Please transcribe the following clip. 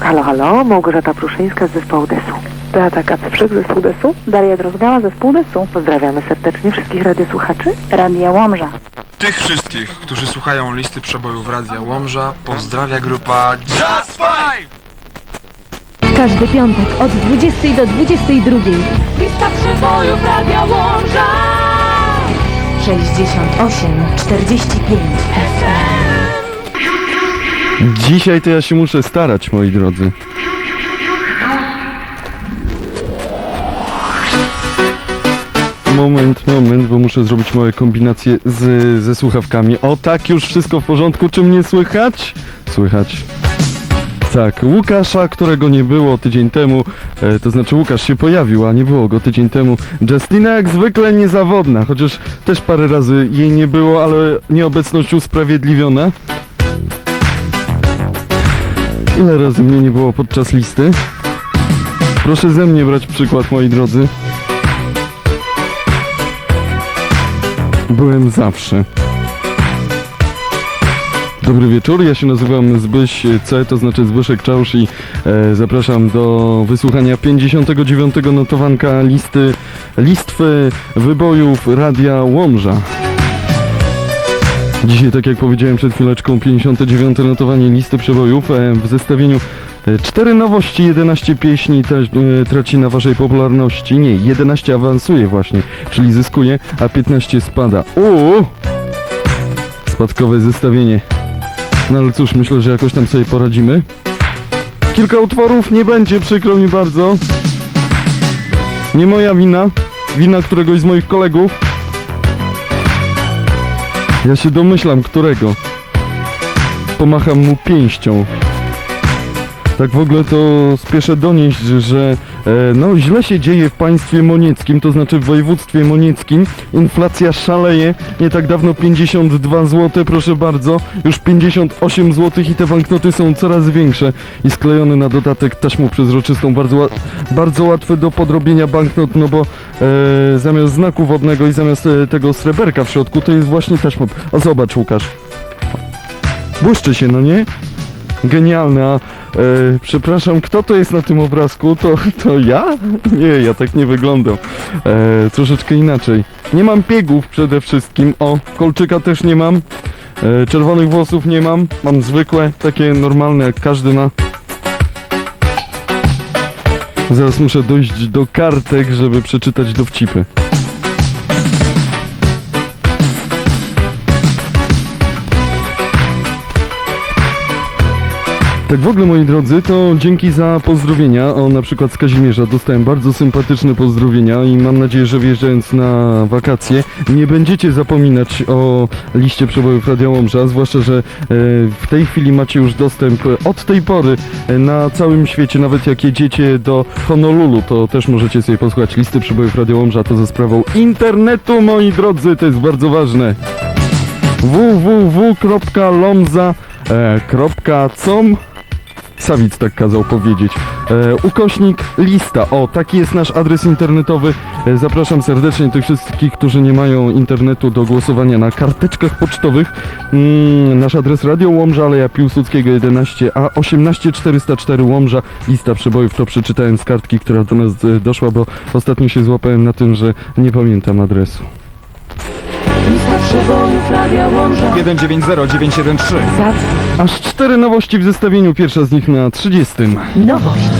Halo, halo, Małgorzata Pruszyńska z zespołu DESU. Beata Kacprzyk, zespół desu. Daria Drozgała, zespół desu. Pozdrawiamy serdecznie wszystkich radiosłuchaczy. Radia Łomża. Tych wszystkich, którzy słuchają listy przebojów Radia Łomża, pozdrawia grupa Just Five! Każdy piątek od 20 do 22. Lista przebojów Radia Łomża 68 45. Dzisiaj to ja się muszę starać, moi drodzy. Moment, moment, bo muszę zrobić małe kombinacje z, ze słuchawkami. O tak, już wszystko w porządku. Czy mnie słychać? Słychać. Tak, Łukasza, którego nie było tydzień temu, e, to znaczy Łukasz się pojawił, a nie było go tydzień temu. Justina jak zwykle niezawodna, chociaż też parę razy jej nie było, ale nieobecność usprawiedliwiona. Ile razy mnie nie było podczas listy? Proszę ze mnie brać przykład, moi drodzy. Byłem zawsze. Dobry wieczór, ja się nazywam Zbyś C, to znaczy Zbyszek Czausz i e, zapraszam do wysłuchania 59. notowanka listy listwy wybojów Radia Łomża. Dzisiaj, tak jak powiedziałem przed chwileczką, 59. notowanie listy przebojów e, w zestawieniu e, 4 nowości, 11 pieśni e, traci na waszej popularności. Nie, 11 awansuje właśnie, czyli zyskuje, a 15 spada. Uuu! Spadkowe zestawienie. No ale cóż, myślę, że jakoś tam sobie poradzimy. Kilka utworów nie będzie, przykro mi bardzo. Nie moja wina, wina któregoś z moich kolegów. Ja się domyślam, którego. Pomacham mu pięścią. Tak w ogóle to spieszę donieść, że e, no źle się dzieje w państwie monieckim, to znaczy w województwie monieckim. Inflacja szaleje. Nie tak dawno 52 zł, proszę bardzo. Już 58 zł i te banknoty są coraz większe. I sklejony na dodatek taśmą przezroczystą. Bardzo, bardzo łatwy do podrobienia banknot, no bo e, zamiast znaku wodnego i zamiast e, tego sreberka w środku, to jest właśnie taśma. O zobacz Łukasz. Błyszczy się, no nie? Genialne, a e, przepraszam, kto to jest na tym obrazku? To, to ja? Nie, ja tak nie wyglądam. E, troszeczkę inaczej. Nie mam piegów przede wszystkim. O, kolczyka też nie mam. E, czerwonych włosów nie mam. Mam zwykłe, takie normalne jak każdy ma. Zaraz muszę dojść do kartek, żeby przeczytać dowcipy. Tak w ogóle moi drodzy, to dzięki za pozdrowienia. O na przykład z Kazimierza dostałem bardzo sympatyczne pozdrowienia i mam nadzieję, że wjeżdżając na wakacje nie będziecie zapominać o liście przebojów Radia Łomża, zwłaszcza, że e, w tej chwili macie już dostęp e, od tej pory e, na całym świecie, nawet jak jedziecie do Honolulu, to też możecie sobie posłuchać listy przebojów Radia Łomża, to za sprawą internetu moi drodzy, to jest bardzo ważne www.lomza.com Sawic tak kazał powiedzieć. E, ukośnik lista. O, taki jest nasz adres internetowy. E, zapraszam serdecznie tych wszystkich, którzy nie mają internetu do głosowania na karteczkach pocztowych. Mm, nasz adres Radio Łomża, Aleja Piłsudskiego 11, a 18404 Łomża. Lista przebojów to przeczytałem z kartki, która do nas e, doszła, bo ostatnio się złapałem na tym, że nie pamiętam adresu. Radia Łomża 190913 Aż cztery nowości w zestawieniu, pierwsza z nich na 30. Nowość.